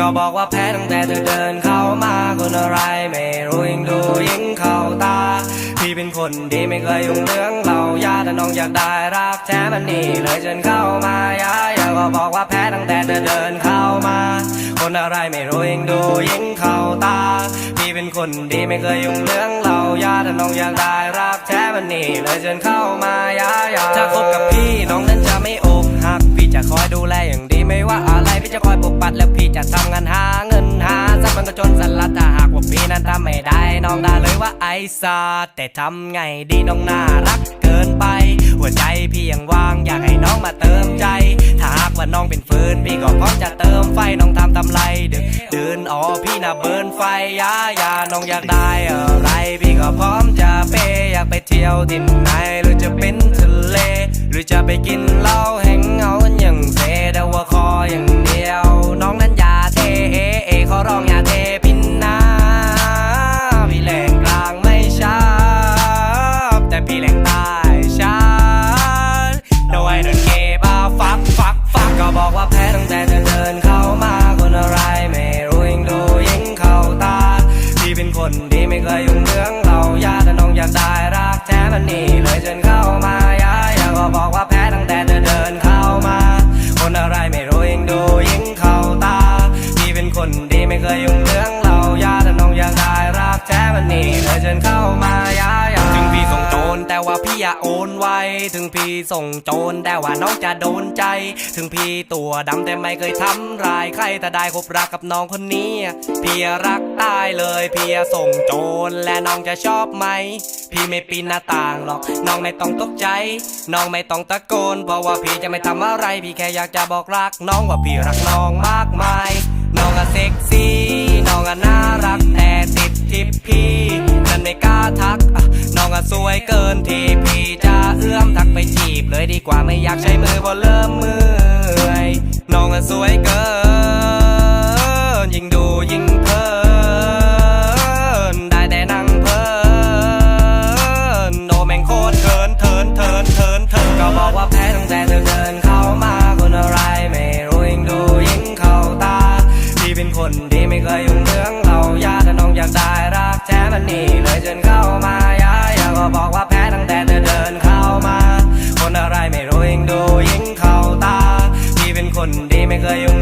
ก็บอกว่าแพ้ตั้งแต่เธอเดินเข้ามาคนอะไรไม่รู้ยิ่งดูยิ่งเข้าตา พี่เป็นคนดีไม่เคยยุ่งเรื่องเรายาแต่น้องอยากได้รักแท้มันนี่เลยจนเข้ามายาอยากก็บอกว่าแพ้ตั้งแต่เธอเดินเข้ามา คนอะไรไม่รู้ยิ่งดูยิ่งเข้าตา พี่เป็นคนดีไม่เคยยุ่งเรื่องเรายาแต่น้องอยากได้รักแท้มันนี่เลยจนเข้ามายาอยากถ้าคบกับพี่น้องนั้นจะไม่อกหักพี่จะคอยดูแลอย่างดีไม่ว่าอะไรพี่จะคอยปกปัดแล้วพี่ นั้นทำไม่ได้น้องได้เลยว่าไอ้ซาแต่ทำไงดีน้องน่ารักเกินไป หัวใจพี่ยังว่างอยากให้น้องมาเติมใจ ถ้าหากว่าน้องเป็นฟืนพี่ก็พร้อมจะเติมไฟน้องทำทำไรดึกเดินอ๋อพี่น่ะเบิร์นไฟยายาน้องอยากได้อะไร พี่ก็พร้อมจะเปย์อยากไปเที่ยวที่ไหนหรือจะเป็นทะเล หรือจะไปกินเหล้าแห้งเงากันอา เคยยุ่งเรื่องเรายาแต่น้องอยากได้รักแท้มันนี่เลยจนเข้ามายายถึงพี่ส่งโจรแต่ว่าพี่อย่าโอนไวถึงพี่ส่งโจรแต่ว่าน้องจะโดนใจ ถึงพี่ตัวดำแต่ไม่เคยทำร้ายใครแต่ได้คบรักกับน้องคนนี้พี่รักตายเลยพี่ส่งโจรและน้องจะชอบไหม พี่ไม่ปีนหน้าต่างหรอก น้องไม่ต้องตกใจ น้องไม่ต้องตะโกนเพราะว่าพี่จะไม่ทำอะไร พี่แค่อยากจะบอกรักน้องว่าพี่รักน้องมากมาย น้องอะเซ็กซี่ น้องอะน่ารักแต่ติดทิปพี่นั่นไม่กล้าทัก น้องอะสวยเกินที่พี่จะเอื้อมทักไปจีบเลยดีกว่าไม่อยากใช้มือเพราะเริ่มเมื่อย น้องอะสวยเกิน ก็บอกว่าแพ้ตั้งแต่เธอเดินเข้ามา คนอะไรไม่รู้ยิ่งดูยิ่งเข้าตา พี่เป็นคนดีไม่เคยยุ่ง